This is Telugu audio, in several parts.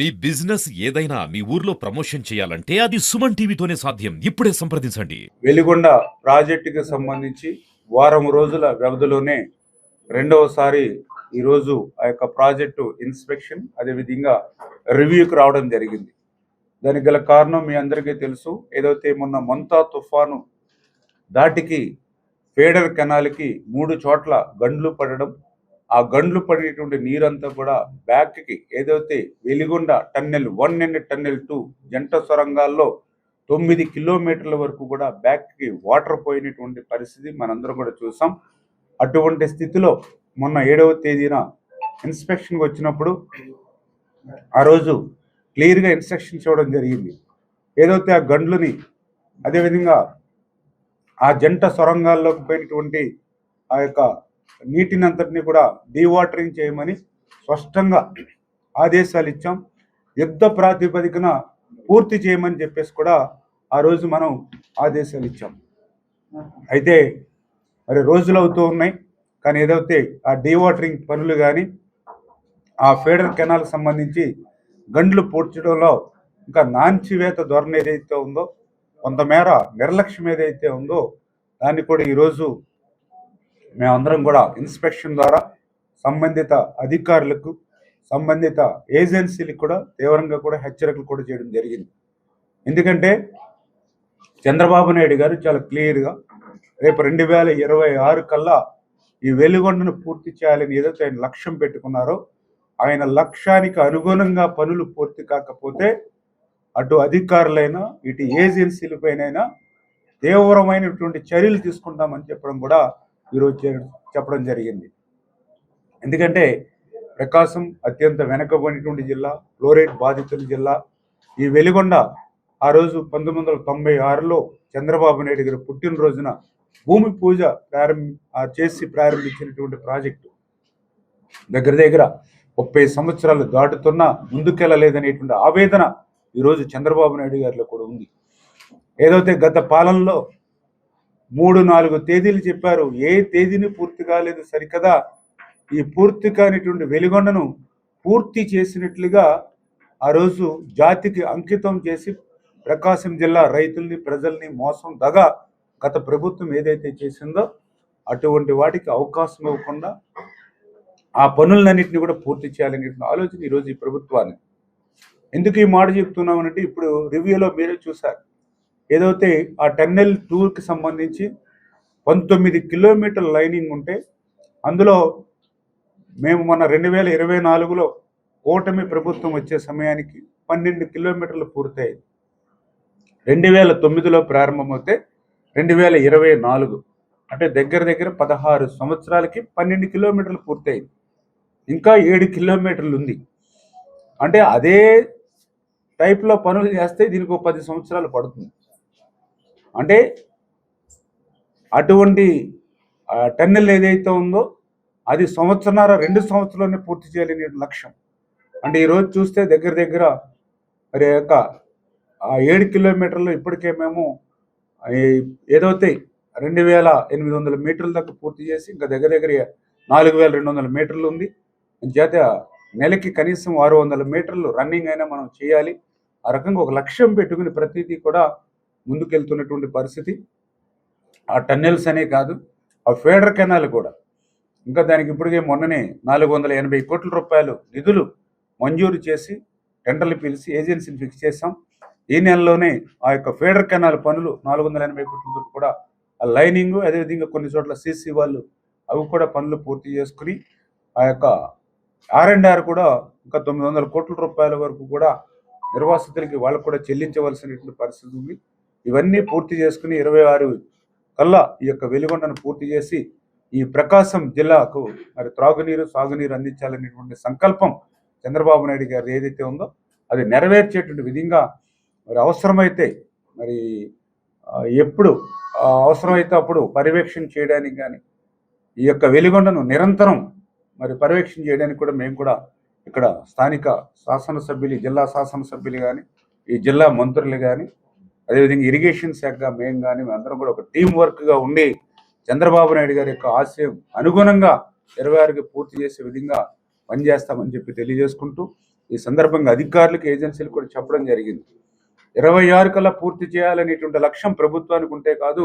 మీ బిజినెస్ ఏదైనా మీ ఊర్లో ప్రమోషన్ చేయాలంటే అది సుమన్ టీవీతోనే సాధ్యం. ఇప్పుడే సంప్రదించండి. వెలిగొండ ప్రాజెక్టుకి సంబంధించి వారం రోజుల వ్యవధిలోనే రెండవసారి ఈరోజు ఆ యొక్క ప్రాజెక్టు ఇన్స్పెక్షన్ అదేవిధంగా రివ్యూకి రావడం జరిగింది. దానికి గల కారణం మీ అందరికీ తెలుసు. ఏదైతే మొన్న మంతా తుఫాను దాటికి ఫేడర్ కెనాల్కి మూడు చోట్ల గండ్లు పడడం ఆ గండ్లు పడేటువంటి నీరంతా కూడా బ్యాక్కి ఏదైతే Veligonda tunnel one and tunnel two జంట సొరంగాల్లో తొమ్మిది కిలోమీటర్ల వరకు కూడా బ్యాక్కి వాటర్ పోయినటువంటి పరిస్థితి మనందరం కూడా చూసాం. అటువంటి స్థితిలో మొన్న ఏడవ తేదీన ఇన్స్పెక్షన్కి వచ్చినప్పుడు ఆ రోజు క్లియర్గా ఇన్స్ట్రక్షన్స్ ఇవ్వడం జరిగింది. ఏదైతే ఆ గండ్లని అదేవిధంగా ఆ జంట సొరంగాల్లోకి పోయినటువంటి ఆ యొక్క నీటిని అంతటిని కూడా డీవాటరింగ్ చేయమని స్పష్టంగా ఆదేశాలు ఇచ్చాం. యుద్ధ ప్రాతిపదికన పూర్తి చేయమని చెప్పేసి కూడా ఆ రోజు మనం ఆదేశాలు ఇచ్చాం. అయితే మరి రోజులు అవుతూ ఉన్నాయి. కానీ ఏదైతే ఆ డీవాటరింగ్ పనులు కానీ ఆ ఫేడర్ కెనాల్ సంబంధించి గండ్లు పూడ్చడంలో ఇంకా నాంచివేత ధోరణి ఏదైతే ఉందో కొంతమేర నిర్లక్ష్యం ఏదైతే ఉందో దాన్ని కూడా ఈరోజు మేమందరం కూడా ఇన్స్పెక్షన్ ద్వారా సంబంధిత అధికారులకు సంబంధిత ఏజెన్సీలకు కూడా తీవ్రంగా కూడా హెచ్చరికలు కూడా చేయడం జరిగింది. ఎందుకంటే చంద్రబాబు నాయుడు గారు చాలా క్లియర్గా రేపు రెండు వేల ఇరవై ఆరు కల్లా ఈ వెలుగొండను పూర్తి చేయాలని ఏదైతే ఆయన లక్ష్యం పెట్టుకున్నారో ఆయన లక్ష్యానికి అనుగుణంగా పనులు పూర్తి కాకపోతే అటు అధికారులైనా ఇటు ఏజెన్సీలపైనైనా తీవ్రమైనటువంటి చర్యలు తీసుకుంటామని చెప్పడం కూడా ఈరోజు చెప్పడం జరిగింది. ఎందుకంటే ప్రకాశం అత్యంత వెనకబడినటువంటి జిల్లా ఫ్లోరైడ్ బాధితుల జిల్లా. ఈ వెలిగొండ ఆ రోజు పంతొమ్మిది వందల తొంభై ఆరులో చంద్రబాబు నాయుడు గారు పుట్టినరోజున భూమి పూజ ప్రారంభ చేసి ప్రారంభించినటువంటి ప్రాజెక్టు. దగ్గర దగ్గర ముప్పై సంవత్సరాలు దాటుతున్నా ముందుకెళ్ళలేదనేటువంటి ఆవేదన ఈరోజు చంద్రబాబు నాయుడు గారిలో కూడా ఉంది. ఏదైతే గత పాలనలో మూడు నాలుగు తేదీలు చెప్పారు. ఏ తేదీని పూర్తి కాలేదు సరికదా? ఈ పూర్తి కానిటువంటి వెలిగొండను పూర్తి చేసినట్లుగా ఆ రోజు జాతికి అంకితం చేసి ప్రకాశం జిల్లా రైతుల్ని ప్రజల్ని మోసం దగ గత ప్రభుత్వం ఏదైతే చేసిందో అటువంటి వాటికి అవకాశం ఇవ్వకుండా ఆ పనులన్నింటినీ కూడా పూర్తి చేయాలనేటువంటి ఆలోచన ఈరోజు ఈ ప్రభుత్వాన్ని ఎందుకు ఈ మాట చెప్తున్నామనంటే ఇప్పుడు రివ్యూలో మీరే చూశారు. ఏదైతే ఆ టెన్నెల్ టూర్కి సంబంధించి పంతొమ్మిది కిలోమీటర్ లైనింగ్ ఉంటే అందులో మేము మన రెండు వేల ఇరవై నాలుగులో కూటమి ప్రభుత్వం వచ్చే సమయానికి పన్నెండు కిలోమీటర్లు పూర్తయింది. రెండు వేల తొమ్మిదిలో ప్రారంభమవుతే రెండు వేల ఇరవై నాలుగు అంటే దగ్గర దగ్గర పదహారు సంవత్సరాలకి పన్నెండు కిలోమీటర్లు పూర్తయింది. ఇంకా ఏడు కిలోమీటర్లు ఉంది. అంటే అదే టైప్లో పనులు చేస్తే దీనికి ఒక పది సంవత్సరాలు పడుతుంది. అంటే అటువంటి ఆ, టన్నెల్ ఏదైతే ఉందో అది సంవత్సరాల రెండు సంవత్సరాలనే పూర్తి చేయాలనే లక్ష్యం. అంటే ఈరోజు చూస్తే దగ్గర దగ్గర మరి యొక్క ఆ ఏడు కిలోమీటర్లు ఇప్పటికే మేము ఏదైతే రెండు వేల ఎనిమిది వందల మీటర్ల దాకా పూర్తి చేసి ఇంకా దగ్గర దగ్గర నాలుగు వేల రెండు వందల మీటర్లు ఉంది. చేత నెలకి కనీసం ఆరు వందల మీటర్లు రన్నింగ్ అయినా మనం చేయాలి. ఆ రకంగా ఒక లక్ష్యం పెట్టుకుని ప్రతిదీ కూడా ముందుకెళ్తున్నటువంటి పరిస్థితి. ఆ టన్నెల్స్ అనే కాదు ఆ ఫేడర్ కెనాల్ కూడా. ఇంకా దానికి ఇప్పటికే మొన్ననే నాలుగు వందల ఎనభై కోట్ల రూపాయలు నిధులు మంజూరు చేసి టెండర్లు పిలిచి ఏజెన్సీని ఫిక్స్ చేశాం. ఈ నెలలోనే ఆ యొక్క ఫేడర్ కెనాల్ పనులు నాలుగు వందల ఎనభై కోట్లతో కూడా ఆ లైనింగ్ అదేవిధంగా కొన్ని చోట్ల సీసీ వాళ్ళు అవి కూడా పనులు పూర్తి చేసుకుని ఆ యొక్క ఆర్ అండ్ ఆర్ కూడా ఇంకా తొమ్మిది వందల కోట్ల రూపాయల వరకు కూడా నిర్వాసితులకి వాళ్ళకు కూడా చెల్లించవలసినటువంటి పరిస్థితి ఉంది. ఇవన్నీ పూర్తి చేసుకుని ఇరవై ఆరు కల్లా ఈ యొక్క వెలుగొండను పూర్తి చేసి ఈ ప్రకాశం జిల్లాకు మరి త్రాగునీరు సాగునీరు అందించాలనేటువంటి సంకల్పం చంద్రబాబు నాయుడు గారు ఏదైతే ఉందో అది నెరవేర్చేటువంటి విధంగా మరి అవసరమైతే మరి ఎప్పుడు అవసరమైతే అప్పుడు పర్యవేక్షణ చేయడానికి కానీ ఈ యొక్క వెలుగొండను నిరంతరం మరి పర్యవేక్షణ చేయడానికి కూడా మేము కూడా ఇక్కడ స్థానిక శాసనసభ్యులు జిల్లా శాసనసభ్యులు కానీ ఈ జిల్లా మంత్రులు కానీ అదేవిధంగా ఇరిగేషన్ శాఖ మేము కానీ అందరం కూడా ఒక టీం వర్క్గా ఉండి చంద్రబాబు నాయుడు గారి యొక్క ఆశయం అనుగుణంగా ఇరవై ఆరుకి పూర్తి చేసే విధంగా పనిచేస్తామని చెప్పి తెలియజేసుకుంటూ ఈ సందర్భంగా అధికారులకు ఏజెన్సీలు కూడా చెప్పడం జరిగింది. ఇరవై ఆరు కల్లా పూర్తి చేయాలనేటువంటి లక్ష్యం ప్రభుత్వానికి ఉంటే కాదు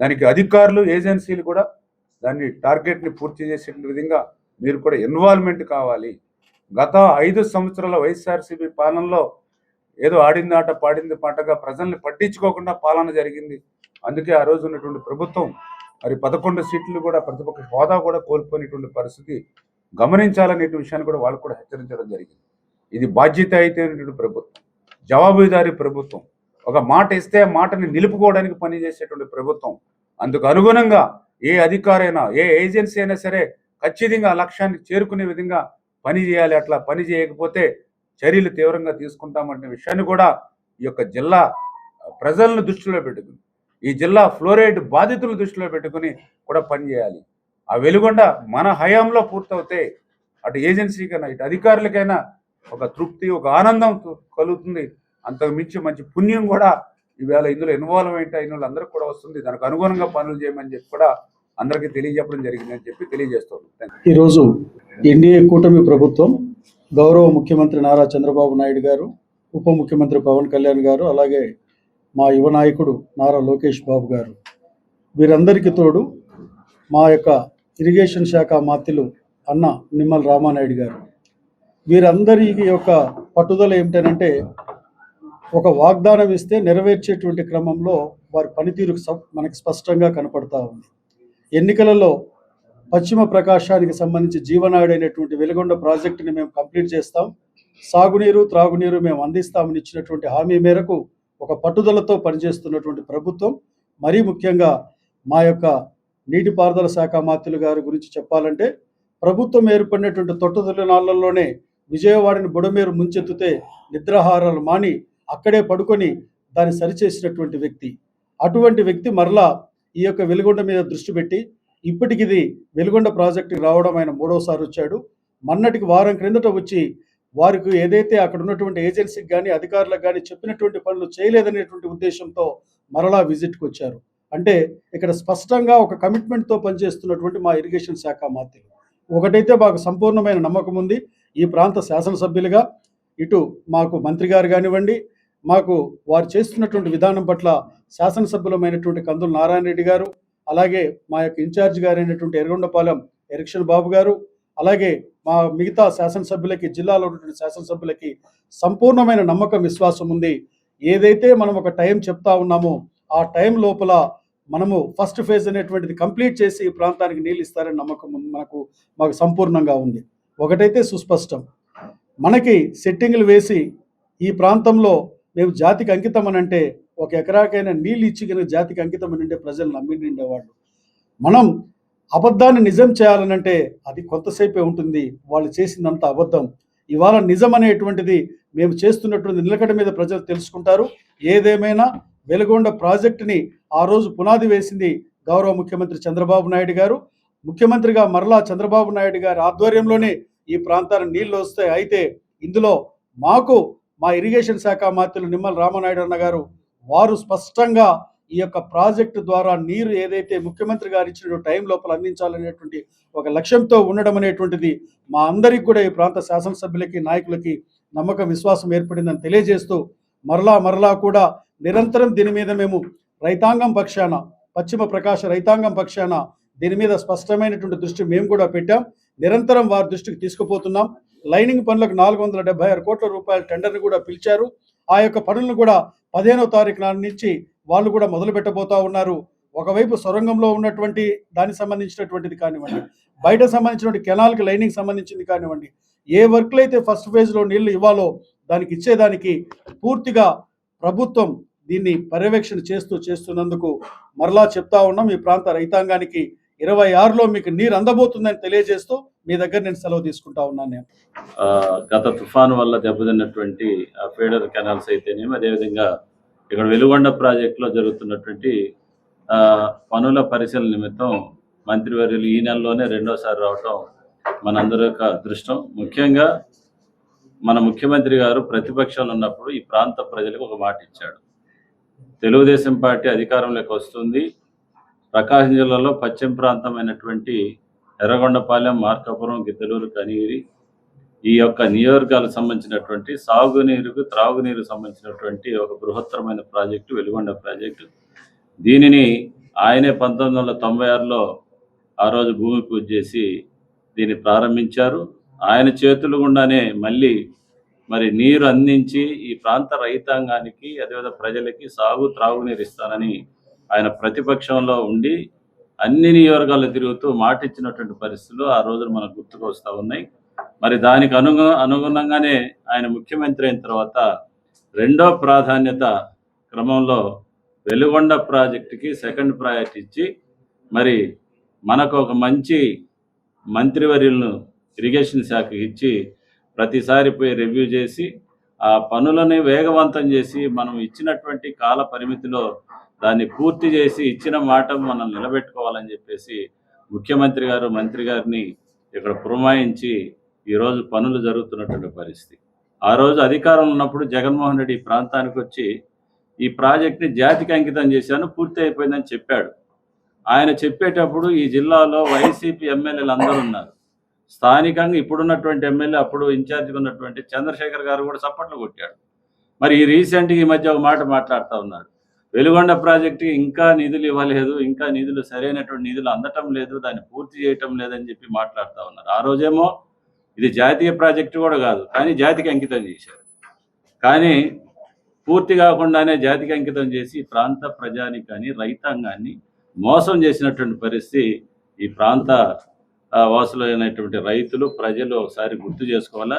దానికి అధికారులు ఏజెన్సీలు కూడా దాన్ని టార్గెట్ని పూర్తి చేసే విధంగా మీరు కూడా ఇన్వాల్వ్మెంట్ కావాలి. గత ఐదు సంవత్సరాల వైఎస్ఆర్సీపీ పాలనలో ఏదో ఆడింది ఆట పాడింది పాటగా ప్రజల్ని పట్టించుకోకుండా పాలన జరిగింది. అందుకే ఆ రోజు ఉన్నటువంటి ప్రభుత్వం మరి పదకొండు సీట్లు కూడా ప్రతిపక్ష హోదా కూడా కోల్పోయినటువంటి పరిస్థితి గమనించాలనే విషయాన్ని కూడా వాళ్ళు కూడా హెచ్చరించడం జరిగింది. ఇది బాధ్యత అయితేనటువంటి ప్రభుత్వం జవాబుదారీ ప్రభుత్వం. ఒక మాట ఇస్తే మాటని నిలుపుకోవడానికి పనిచేసేటువంటి ప్రభుత్వం. అందుకు అనుగుణంగా ఏ అధికారైనా ఏ ఏజెన్సీ అయినా సరే ఖచ్చితంగా ఆ లక్ష్యాన్ని చేరుకునే విధంగా పని చేయాలి. అట్లా పని చేయకపోతే చర్యలు తీవ్రంగా తీసుకుంటామనే విషయాన్ని కూడా ఈ యొక్క జిల్లా ప్రజలను దృష్టిలో పెట్టుకుని ఈ జిల్లా ఫ్లోరైడ్ బాధితులు దృష్టిలో పెట్టుకుని కూడా పనిచేయాలి ఆ వెలుగొండ మన హయాంలో పూర్తవుతే అటు ఏజెన్సీకైనా ఇటు అధికారులకైనా ఒక తృప్తి ఒక ఆనందం కలుగుతుంది. అంతకు మించి మంచి పుణ్యం కూడా ఈవేళ ఇందులో ఇన్వాల్వ్మెంట్ అయిన వాళ్ళందరికీ కూడా వస్తుంది. దానికి అనుగుణంగా పనులు చేయమని చెప్పి కూడా అందరికీ తెలియజెప్పడం జరిగిందని చెప్పి తెలియజేస్తుంది ఈరోజు ఎన్డీఏ కూటమి ప్రభుత్వం గౌరవ ముఖ్యమంత్రి నారా చంద్రబాబు నాయుడు గారు ఉప ముఖ్యమంత్రి పవన్ కళ్యాణ్ గారు అలాగే మా యువ నాయకుడు నారా లోకేష్ బాబు గారు. వీరందరికీ తోడు మా యొక్క ఇరిగేషన్ శాఖ మాతిలు అన్న నిమ్మల రామానాయుడు గారు. వీరందరి యొక్క పట్టుదల ఏమిటనంటే ఒక వాగ్దానం ఇస్తే నెరవేర్చేటువంటి క్రమంలో వారి పనితీరు మనకి స్పష్టంగా కనపడతా ఉంది. ఎన్నికలలో పశ్చిమ ప్రకాశానికి సంబంధించి జీవనాడి అయినటువంటి వెలుగొండ ప్రాజెక్టుని మేము కంప్లీట్ చేస్తాం. సాగునీరు త్రాగునీరు మేము అందిస్తామని ఇచ్చినటువంటి హామీ మేరకు ఒక పట్టుదలతో పనిచేస్తున్నటువంటి ప్రభుత్వం. మరీ ముఖ్యంగా మా యొక్క నీటిపారుదల శాఖ మాత్రులు గారి గురించి చెప్పాలంటే ప్రభుత్వం ఏర్పడినటువంటి తొట్టతొలినాళ్ళలోనే విజయవాడని బుడమేరు ముంచెత్తితే నిద్రాహారాలు మాని అక్కడే పడుకొని దాన్ని సరిచేసినటువంటి వ్యక్తి. అటువంటి వ్యక్తి మరలా ఈ యొక్క వెలుగొండ మీద దృష్టి పెట్టి ఇప్పటికి ఇది వెలుగొండ ప్రాజెక్టుకి రావడం ఆయన మూడోసారి వచ్చాడు. మొన్నటికి వారం క్రిందట వచ్చి వారికి ఏదైతే అక్కడ ఉన్నటువంటి ఏజెన్సీకి కానీ అధికారులకు కానీ చెప్పినటువంటి పనులు చేయలేదనేటువంటి ఉద్దేశంతో మరలా విజిట్కి వచ్చారు. అంటే ఇక్కడ స్పష్టంగా ఒక కమిట్మెంట్తో పనిచేస్తున్నటువంటి మా ఇరిగేషన్ శాఖ మాత్రులు ఒకటైతే మాకు సంపూర్ణమైన నమ్మకం ఉంది. ఈ ప్రాంత శాసనసభ్యులుగా ఇటు మాకు మంత్రి గారు కానివ్వండి మాకు వారు చేస్తున్నటువంటి విధానం పట్ల శాసనసభ్యులమైనటువంటి కందుల నారాయణ రెడ్డి గారు అలాగే మా యొక్క ఇన్ఛార్జ్ గారైనటువంటి ఎర్రగొండపాలెం ఎరక్షన్ బాబు గారు అలాగే మా మిగతా శాసనసభ్యులకి జిల్లాలో ఉన్నటువంటి శాసనసభ్యులకి సంపూర్ణమైన నమ్మకం విశ్వాసం ఉంది. ఏదైతే మనం ఒక టైం చెప్తా ఉన్నామో ఆ టైం లోపల మనము ఫస్ట్ ఫేజ్ అనేటువంటిది కంప్లీట్ చేసి ఈ ప్రాంతానికి నీళ్ళు ఇస్తారని నమ్మకం మనకు మాకు సంపూర్ణంగా ఉంది. ఒకటైతే సుస్పష్టం. మనకి సెట్టింగ్లు వేసి ఈ ప్రాంతంలో మేము జాతికి అంకితం అని అంటే ఒక ఎకరాకైనా నీళ్ళు ఇచ్చి కనుక జాతికి అంకితం అని ప్రజలు నమ్మి నిండేవాళ్ళు మనం అబద్ధాన్ని నిజం చేయాలనంటే అది కొంతసేపే ఉంటుంది. వాళ్ళు చేసిందంత అబద్ధం. ఇవాళ నిజం అనేటువంటిది మేము చేస్తున్నటువంటి నిలకడ మీద ప్రజలు తెలుసుకుంటారు. ఏదేమైనా వెలుగొండ ప్రాజెక్టుని ఆ రోజు పునాది వేసింది గౌరవ ముఖ్యమంత్రి చంద్రబాబు నాయుడు గారు. ముఖ్యమంత్రిగా మరలా చంద్రబాబు నాయుడు గారి ఆధ్వర్యంలోనే ఈ ప్రాంతానికి నీళ్ళు వస్తాయి. అయితే ఇందులో మాకు మా ఇరిగేషన్ శాఖ మాత్రులు నిమ్మల రామనాయుడు అన్న గారు వారు స్పష్టంగా ఈ యొక్క ప్రాజెక్టు ద్వారా నీరు ఏదైతే ముఖ్యమంత్రి గారు ఇచ్చిన టైం లోపల అందించాలనేటువంటి ఒక లక్ష్యంతో ఉండడం అనేటువంటిది మా అందరికి కూడా ఈ ప్రాంత శాసనసభ్యులకి నాయకులకి నమ్మకం విశ్వాసం ఏర్పడిందని తెలియజేస్తూ మరలా మరలా కూడా నిరంతరం దీని మీద మేము రైతాంగం పక్షాన పశ్చిమ ప్రకాశ రైతాంగం పక్షాన దీని మీద స్పష్టమైనటువంటి దృష్టి మేము కూడా పెట్టాం. నిరంతరం వారి దృష్టికి తీసుకుపోతున్నాం. లైనింగ్ పనులకు నాలుగు వందల డెబ్బై ఆరు కోట్ల రూపాయల టెండర్ని కూడా పిలిచారు. ఆ యొక్క పనులను కూడా పదిహేనవ తారీఖు నాటి నుంచి వాళ్ళు కూడా మొదలు పెట్టబోతా ఉన్నారు. ఒకవైపు సొరంగంలో ఉన్నటువంటి దానికి సంబంధించినటువంటిది కానివ్వండి బయట సంబంధించినటువంటి కెనాల్కి లైనింగ్ సంబంధించింది కానివ్వండి ఏ వర్క్లు అయితే ఫస్ట్ ఫేజ్లో నీళ్ళు ఇవ్వాలో దానికి ఇచ్చేదానికి పూర్తిగా ప్రభుత్వం దీన్ని పర్యవేక్షణ చేస్తూ చేస్తున్నందుకు మరలా చెప్తా ఉన్నాం. ఈ ప్రాంత రైతాంగానికి ఇరవై ఆరులో మీకు నీరు అందబోతుందని తెలియజేస్తూ మీ దగ్గర నేను సెలవు తీసుకుంటా ఉన్నాను నేను. గత తుఫాను వల్ల దెబ్బతిన్నటువంటి ఆ ఫీడర్ కెనాల్స్ అయితేనేమి అదేవిధంగా ఇక్కడ వెలుగొండ ప్రాజెక్టులో జరుగుతున్నటువంటి పనుల పరిశీలన నిమిత్తం మంత్రివర్యులు ఈ నెలలోనే రెండోసారి రావటం మనందరి యొక్క అదృష్టం. ముఖ్యంగా మన ముఖ్యమంత్రి గారు ప్రతిపక్షాలు ఉన్నప్పుడు ఈ ప్రాంత ప్రజలకు ఒక మాట ఇచ్చాడు. తెలుగుదేశం పార్టీ అధికారంలోకి వస్తుంది ప్రకాశం జిల్లాలో పశ్చిమ ప్రాంతమైనటువంటి ఎర్రగొండపాలెం మార్కాపురం గిద్దలూరు కనిగిరి ఈ యొక్క నియోజకవర్గాలకు సంబంధించినటువంటి సాగునీరుకు త్రాగునీరుకు సంబంధించినటువంటి ఒక బృహత్తరమైన ప్రాజెక్టు వెలుగొండ ప్రాజెక్టు. దీనిని ఆయనే పంతొమ్మిది వందల తొంభై ఆరులో ఆ రోజు భూమి పూజ చేసి దీన్ని ప్రారంభించారు. ఆయన చేతులు గుండానే మళ్ళీ మరి నీరు అందించి ఈ ప్రాంత రైతాంగానికి అదేవిధంగా ప్రజలకి సాగు త్రాగునీరు ఇస్తానని ఆయన ప్రతిపక్షంలో ఉండి అన్ని నియోజకాలు తిరుగుతూ మాట ఇచ్చినటువంటి పరిస్థితులు ఆ రోజున మనకు గుర్తుకు వస్తూ ఉన్నాయి. మరి దానికి అనుగు అనుగుణంగానే ఆయన ముఖ్యమంత్రి అయిన తర్వాత రెండో ప్రాధాన్యత క్రమంలో వెలుగొండ ప్రాజెక్టుకి సెకండ్ ప్రయారిటీ ఇచ్చి మరి మనకు ఒక మంచి మంత్రివర్యులను ఇరిగేషన్ శాఖకి ఇచ్చి ప్రతిసారి పోయి రివ్యూ చేసి ఆ పనులని వేగవంతం చేసి మనం ఇచ్చినటువంటి కాల పరిమితిలో దాన్ని పూర్తి చేసి ఇచ్చిన మాట మనం నిలబెట్టుకోవాలని చెప్పేసి ముఖ్యమంత్రి గారు మంత్రి గారిని ఇక్కడ పురమాయించి ఈరోజు పనులు జరుగుతున్నటువంటి పరిస్థితి. ఆ రోజు అధికారం ఉన్నప్పుడు జగన్మోహన్ రెడ్డి ఈ ప్రాంతానికి వచ్చి ఈ ప్రాజెక్ట్ని జాతికి అంకితం చేశాను పూర్తి అయిపోయిందని చెప్పాడు. ఆయన చెప్పేటప్పుడు ఈ జిల్లాలో వైసీపీ ఎమ్మెల్యేలు అందరూ ఉన్నారు. స్థానికంగా ఇప్పుడున్నటువంటి ఎమ్మెల్యే అప్పుడు ఇన్ఛార్జిగా ఉన్నటువంటి చంద్రశేఖర్ గారు కూడా చప్పట్లు కొట్టాడు. మరి ఈ రీసెంట్గా ఈ మధ్య ఒక మాట మాట్లాడుతూ ఉన్నాడు. వెలుగొండ ప్రాజెక్టుకి ఇంకా నిధులు ఇవ్వలేదు ఇంకా నిధులు సరైనటువంటి నిధులు అందటం లేదు దాన్ని పూర్తి చేయటం లేదని చెప్పి మాట్లాడుతూ ఉన్నారు. ఆ రోజేమో ఇది జాతీయ ప్రాజెక్టు కూడా కాదు కానీ జాతికి అంకితం చేశారు. కానీ పూర్తి కాకుండానే జాతికి అంకితం చేసి ఈ ప్రాంత ప్రజానికాన్ని రైతాంగాన్ని మోసం చేసినటువంటి పరిస్థితి ఈ ప్రాంత వాసులైనటువంటి రైతులు ప్రజలు ఒకసారి గుర్తు చేసుకోవాలా?